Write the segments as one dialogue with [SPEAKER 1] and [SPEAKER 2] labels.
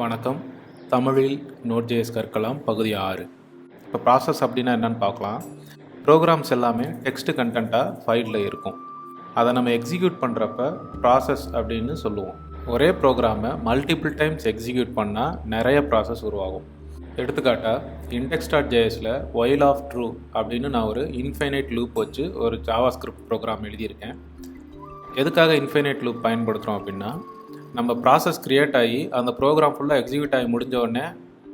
[SPEAKER 1] வணக்கம். தமிழில் நோட்ஜேஸ் கற்கலாம் பகுதி ஆறு. இப்போ ப்ராசஸ் அப்படின்னா என்னன்னு பார்க்கலாம். ப்ரோக்ராம்ஸ் எல்லாமே டெக்ஸ்ட் கண்டென்ட்டாக ஃபைலில் இருக்கும். அதை நம்ம எக்ஸிக்யூட் பண்ணுறப்ப ப்ராசஸ் அப்படின்னு சொல்லுவோம். ஒரே ப்ரோக்ராமை மல்டிபிள் டைம்ஸ் எக்ஸிக்யூட் பண்ணால் நிறைய ப்ராசஸ் உருவாகும். எடுத்துக்காட்டாக இண்டெக்ஸ் டாட் ஜேஎஸில் ஒயில் ஆஃப் ட்ரூ அப்படின்னு நான் ஒரு இன்ஃபைனைட் லூப் வச்சு ஒரு ஜாவா ஸ்கிரிப்ட் ப்ரோக்ராம் எழுதியிருக்கேன். எதுக்காக இன்ஃபைனைட் லூப் பயன்படுத்துகிறோம் அப்படின்னா நம்ம ப்ராசஸ் க்ரியேட் ஆகி அந்த ப்ரோக்ராம் ஃபுல்லாக எக்ஸிக்யூட் ஆகி முடிஞ்ச உடனே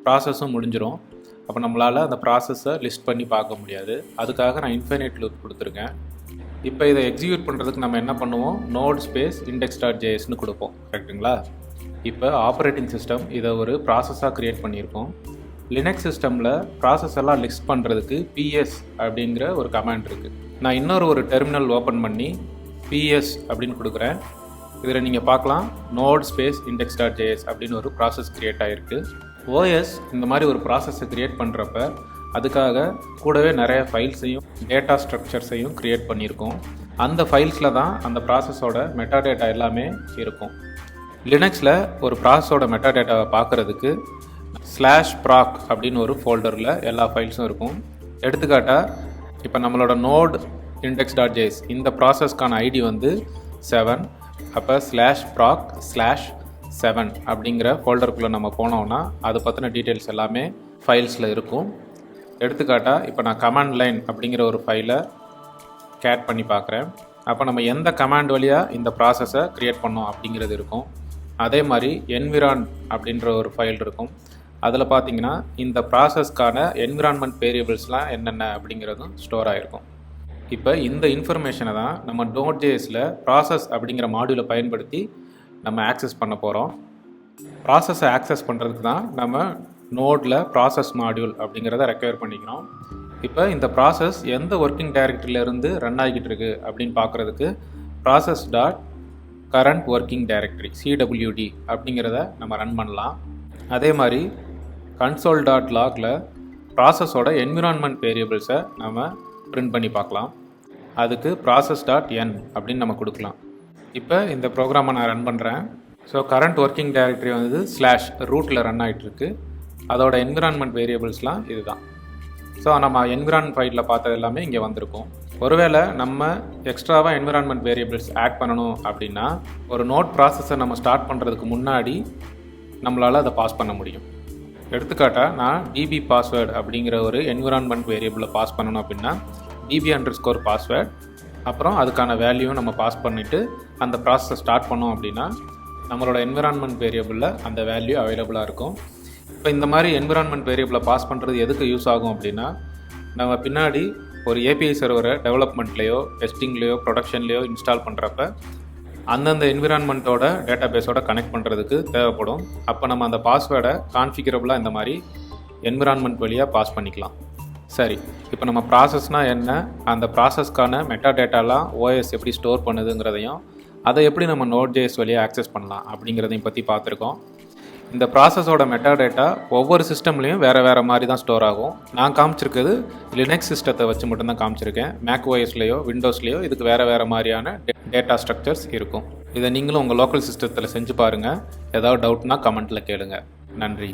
[SPEAKER 1] ப்ராசஸும் முடிஞ்சிடும் அப்போ நம்மளால் அந்த ப்ராசஸை லிஸ்ட் பண்ணி பார்க்க முடியாது. அதுக்காக நான் இன்ஃபைனைட் லூப் கொடுத்துருக்கேன். இப்போ இதை எக்ஸிக்யூட் பண்ணுறதுக்கு நம்ம என்ன பண்ணுவோம்? நோட் ஸ்பேஸ் இண்டெக்ஸ் டாட் ஜேஎஸ்னு கொடுப்போம். கரெக்டுங்களா இப்போ ஆப்ரேட்டிங் சிஸ்டம் இதை ஒரு ப்ராசஸாக க்ரியேட் பண்ணியிருக்கோம். லினக்ஸ் சிஸ்டமில் ப்ராசஸ் எல்லாம் லிஸ்ட் பண்ணுறதுக்கு பிஎஸ் அப்படிங்கிற ஒரு கமாண்ட் இருக்குது நான் இன்னொரு ஒரு டெர்மினல் ஓப்பன் பண்ணி பிஎஸ் அப்படின்னு கொடுக்குறேன். இதில் நீங்கள் பார்க்கலாம். Node space index dot JS அப்படின்னு ஒரு ப்ராசஸ் க்ரியேட் ஆகிருக்கு ஓஎஸ் இந்த மாதிரி ஒரு ப்ராசஸை க்ரியேட் பண்ணுறப்ப அதுக்காக கூடவே நிறைய ஃபைல்ஸையும் டேட்டா ஸ்ட்ரக்சர்ஸையும் க்ரியேட் பண்ணியிருக்கோம். அந்த ஃபைல்ஸில் தான் அந்த ப்ராசஸோட மெட்டா டேட்டா எல்லாமே இருக்கும். லினக்ஸில் ஒரு ப்ராசஸோட மெட்டா டேட்டாவை பார்க்குறதுக்கு ஸ்லாஷ் ப்ராக் அப்படின்னு ஒரு ஃபோல்டரில் எல்லா ஃபைல்ஸும் இருக்கும். எடுத்துக்காட்டாக இப்போ நம்மளோட நோட் இண்டெக்ஸ் டாட் ஜேஸ் இந்த ப்ராசஸ்க்கான ஐடி வந்து செவன் அப்போ ஸ்லாஷ் ப்ராக் ஸ்லாஷ் செவன் அப்படிங்கிற ஃபோல்டருக்குள்ளே நம்ம போனோம்னா அது பற்றின டீட்டெயில்ஸ் எல்லாமே ஃபைல்ஸில் இருக்கும். எடுத்துக்காட்டாக இப்போ நான் கமாண்ட் லைன் அப்படிங்கிற ஒரு ஃபைலை கேட் பண்ணி பார்க்குறேன் அப்போ நம்ம எந்த கமாண்ட் வழியாக இந்த ப்ராசஸை க்ரியேட் பண்ணோம் அப்படிங்கிறது இருக்கும். அதே மாதிரி என்விரான் அப்படின்ற ஒரு ஃபைல் இருக்கும். அதில் பார்த்தீங்கன்னா இந்த ப்ராசஸ்க்கான என்விரான்மெண்ட் வேரியபிள்ஸ்லாம் என்னென்ன அப்படிங்கிறதும் ஸ்டோர் ஆகிருக்கும் இப்போ இந்த இன்ஃபர்மேஷனை தான் நம்ம டோட் ஜேஸில் ப்ராசஸ் அப்படிங்கிற மாடியூலை பயன்படுத்தி நம்ம ஆக்சஸ் பண்ண போகிறோம் ப்ராசஸை ஆக்சஸ் பண்ணுறதுக்கு தான் நம்ம நோடில் ப்ராசஸ் மாடியூல் அப்படிங்கிறத ரெக்கவர் பண்ணிக்கிறோம். இப்போ இந்த ப்ராசஸ் எந்த ஒர்க்கிங் டைரக்டரியிலேருந்து ரன் ஆகிக்கிட்டு இருக்கு அப்படின்னு பார்க்குறதுக்கு process dot current working directory CWD அப்படிங்கிறத நம்ம ரன் பண்ணலாம். அதே மாதிரி கன்சோல் டாட் லாகில் ப்ராசஸோட என்விரான்மெண்ட் வேரியபிள்ஸை நம்ம பிரிண்ட் பண்ணி பார்க்கலாம். அதுக்கு ப்ராசஸ் டாட் என் அப்படின்னு நம்ம கொடுக்கலாம். இப்போ இந்த ப்ரோக்ராமை நான் ரன் பண்ணுறேன் ஸோ கரண்ட் ஒர்க்கிங் டைரக்டரி வந்து ஸ்லாஷ் ரூட்டில் ரன் ஆகிட்டுருக்கு அதோட என்விரான்மெண்ட் வேரியபிள்ஸ்லாம் இதுதான். ஸோ நம்ம என்விரான் ஃபைலில் பார்த்தது எல்லாமே இங்கே வந்திருக்கும். ஒருவேளை நம்ம எக்ஸ்ட்ராவாக என்விரான்மெண்ட் வேரியபிள்ஸ் ஆட் பண்ணணும் அப்படின்னா ஒரு நோட் ப்ராசஸை நம்ம ஸ்டார்ட் பண்ணுறதுக்கு முன்னாடி நம்மளால் அதை பாஸ் பண்ண முடியும். எடுத்துக்காட்டாக நான் டிபி பாஸ்வேர்டு அப்படிங்கிற ஒரு என்விரான்மெண்ட் வேரியபிளை பாஸ் பண்ணணும் அப்படின்னா டிபி அண்டர் ஸ்கோர் பாஸ்வேர்ட் அப்புறம் அதுக்கான வேல்யூவும் நம்ம பாஸ் பண்ணிவிட்டு அந்த ப்ராசஸை ஸ்டார்ட் பண்ணோம் அப்படின்னா நம்மளோட என்விரான்மெண்ட் வேரியபிளில் அந்த வேல்யூ அவைலபிளாக இருக்கும். இப்போ இந்த மாதிரி என்விரான்மெண்ட் வேரியபிளை பாஸ் பண்ணுறது எதுக்கு யூஸ் ஆகும் அப்படின்னா நம்ம பின்னாடி ஒரு ஏபிஐ சர்வரை டெவலப்மெண்ட்லேயோ டெஸ்டிங்லேயோ ப்ரொடக்ஷன்லேயோ இன்ஸ்டால் பண்ணுறப்ப அந்தந்த என்விரான்மெண்ட்டோட டேட்டா பேஸோட கனெக்ட் பண்ணுறதுக்கு தேவைப்படும். அப்போ நம்ம அந்த பாஸ்வேர்டை கான்ஃபிகரபுளாக இந்த மாதிரி என்விரான்மெண்ட் வழியாக பாஸ் பண்ணிக்கலாம். சரி இப்போ நம்ம ப்ராசஸ்னால் என்ன? அந்த ப்ராசஸ்க்கான மெட்டா டேட்டாலாம் ஓஎஸ் எப்படி ஸ்டோர் பண்ணுதுங்கிறதையும் அதை எப்படி நம்ம நோட் ஜேஎஸ் வழியாக ஆக்சஸ் பண்ணலாம் அப்படிங்கிறதையும் பற்றி பார்த்துருக்கோம். இந்த ப்ராசஸோட மெட்டா டேட்டா ஒவ்வொரு சிஸ்டம்லேயும் வேறு வேறு மாதிரி தான் ஸ்டோர் ஆகும். நான் காமிச்சிருக்கிறது லினக்ஸ் சிஸ்டத்தை வச்சு மட்டும்தான் காமிச்சிருக்கேன். மேக் ஓஎஸ்லேயோ விண்டோஸ்லேயோ இதுக்கு வேறு வேறு மாதிரியான டேட்டா ஸ்ட்ரக்சர்ஸ் இருக்கும். இதை நீங்களும் உங்கள் லோக்கல் சிஸ்டத்தில் செஞ்சு பாருங்கள் ஏதாவது டவுட்னா கமெண்ட்டில் கேளுங்கள் நன்றி.